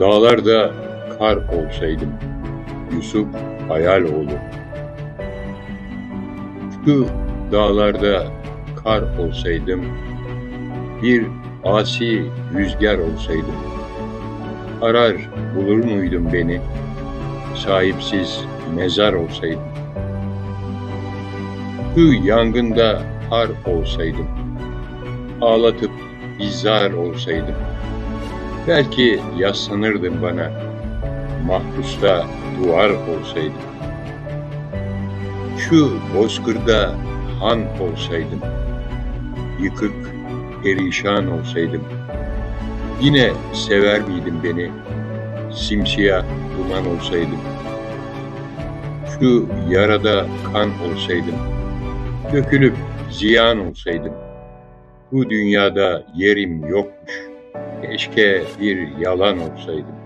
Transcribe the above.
Dağlarda kar olsaydım, Yusuf hayal oğlu. Şu dağlarda kar olsaydım, bir asi rüzgar olsaydım. Arar bulur muydun beni, sahipsiz mezar olsaydım. Şu yangında har olsaydım, ağlatıp izar olsaydım. Belki yaslanırdın bana, mahpusta duvar olsaydım. Şu bozkırda han olsaydım, yıkık, perişan olsaydım. Yine sever miydin beni, simsiyah duman olsaydım. Şu yarada kan olsaydım, dökülüp ziyan olsaydım. Bu dünyada yerim yokmuş, keşke bir yalan olsaydım.